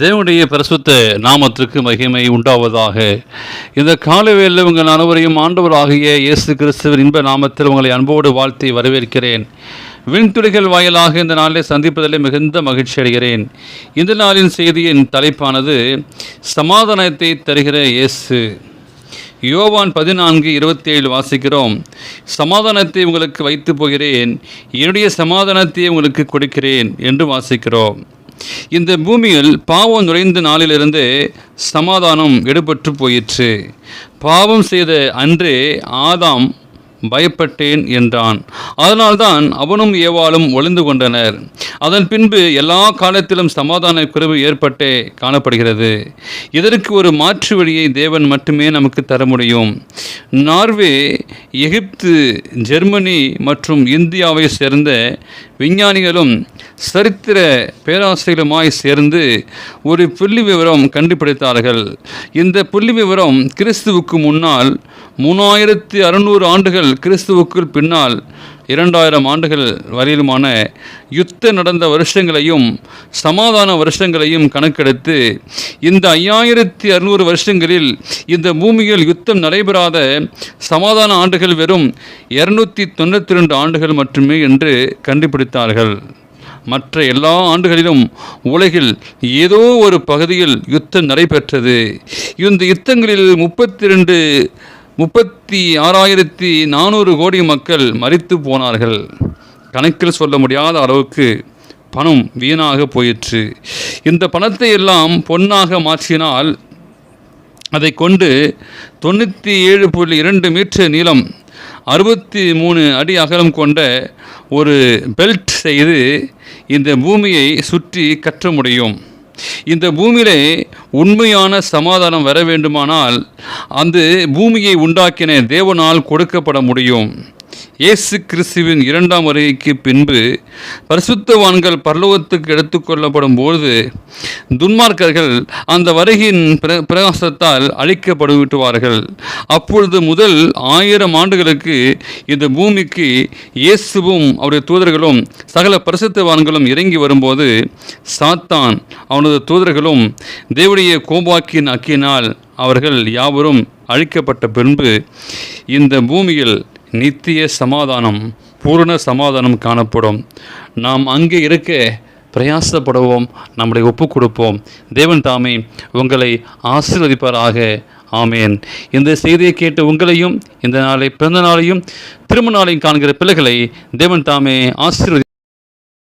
தேவனுடைய பிரசுத்த நாமத்திற்கு மகிமை உண்டாவதாக. இந்த காலவேளில் உங்கள் அனைவரையும் ஆண்டவராகிய இயேசு கிறிஸ்துவின் இன்ப நாமத்தில் உங்களை அன்போடு வாழ்த்தி வரவேற்கிறேன். விண்துளிகள் வாயிலாக இந்த நாளில் சந்திப்பதிலே மிகுந்த மகிழ்ச்சி அடைகிறேன். இந்த நாளின் செய்தியின் தலைப்பானது சமாதானத்தை தருகிற இயேசு. யோவான் பதினான்கு இருபத்தி ஏழு வாசிக்கிறோம். சமாதானத்தை உங்களுக்கு வைத்து போகிறேன். என்னுடைய சமாதானத்தை உங்களுக்கு கொடுக்கிறேன் என்று வாசிக்கிறோம். இந்த பூமியில் பாவம் நுழைந்த நாளிலிருந்து சமாதானம் எடுபட்டு போயிற்று. பாவம் செய்த அன்றே ஆதாம் பயப்பட்டேன் என்றான். அதனால்தான் அவனும் ஏவாளும் ஒளிந்து கொண்டனர். அதன் பின்பு எல்லா காலத்திலும் சமாதான குறைவு ஏற்பட்டே காணப்படுகிறது. இதற்கு ஒரு மாற்று வழியை தேவன் மட்டுமே நமக்கு தர முடியும். நார்வே எகிப்து ஜெர்மனி மற்றும் இந்தியாவை சேர்ந்த விஞ்ஞானிகளும் சரித்திர பேராசிரியருமாய் சேர்ந்து ஒரு புள்ளி விவரம் கண்டுபிடித்தார்கள். இந்த புள்ளி விவரம் கிறிஸ்துவுக்கு முன்னால் மூணாயிரத்தி அறுநூறு ஆண்டுகள் கிறிஸ்துவுக்குள் பின்னால் இரண்டாயிரம் ஆண்டுகள் வரையிலுமான யுத்த நடந்த வருஷங்களையும் சமாதான வருஷங்களையும் கணக்கெடுத்து இந்த ஐயாயிரத்தி அறுநூறு வருஷங்களில் இந்த பூமியில் யுத்தம் நடைபெறாத சமாதான ஆண்டுகள் வெறும் இரநூத்தி தொண்ணூற்றி ரெண்டு ஆண்டுகள் மட்டுமே என்று கண்டுபிடித்தார்கள். மற்ற எல்லா ஆண்டுகளிலும் உலகில் ஏதோ ஒரு பகுதியில் யுத்தம் நடைபெற்றது. இந்த யுத்தங்களில் முப்பத்தி ரெண்டு முப்பத்தி ஆறாயிரத்தி நானூறு கோடி மக்கள் மறித்து போனார்கள். கணக்கில் சொல்ல முடியாத அளவுக்கு பணம் வீணாக போயிற்று. இந்த பணத்தை எல்லாம் பொன்னாக மாற்றினால் அதை கொண்டு தொண்ணூற்றி ஏழு புள்ளி இரண்டு மீட்டர் நீளம் அறுபத்தி மூணு அடி அகலம் கொண்ட ஒரு பெல்ட் செய்து இந்த பூமியை சுற்றி கற்ற முடியும். இந்த பூமியிலே உண்மையான சமாதானம் வர வேண்டுமானால் அந்த பூமியை உண்டாக்கின தேவனால் கொடுக்கப்பட முடியும். இயேசு கிறிஸ்துவின் இரண்டாம் வருகைக்கு பின்பு பரிசுத்தவான்கள் பரலோகத்துக்கு எடுத்துக்கொள்ளப்படும் பொழுது துன்மார்க்கர்கள் அந்த வருகையின் பிர பிரகாசத்தால் அழிக்கப்படு விட்டுவார்கள் அப்பொழுது முதல் ஆயிரம் ஆண்டுகளுக்கு இந்த பூமிக்கு இயேசுவும் அவருடைய தூதர்களும் சகல பரிசுத்தவான்களும் இறங்கி வரும்போது சாத்தான் அவனது தூதர்களும் தேவடைய கோபாக்கின் அக்கினால் அவர்கள் யாவரும் அழிக்கப்பட்ட பின்பு இந்த பூமியில் நித்திய சமாதானம் பூரண சமாதானம் காணப்படும். நாம் அங்கே இருக்க பிரயாசப்படுவோம் நம்முடைய ஒப்பு கொடுப்போம் தேவன் தாமே உங்களை ஆசீர்வதிப்பாராக. ஆமேன். இந்த செய்தியை கேட்டு உங்களையும் இந்த நாளை பிறந்த நாளையும் திருமண நாளையும் காண்கிற பிள்ளைகளை தேவன் தாமே ஆசீர்வதி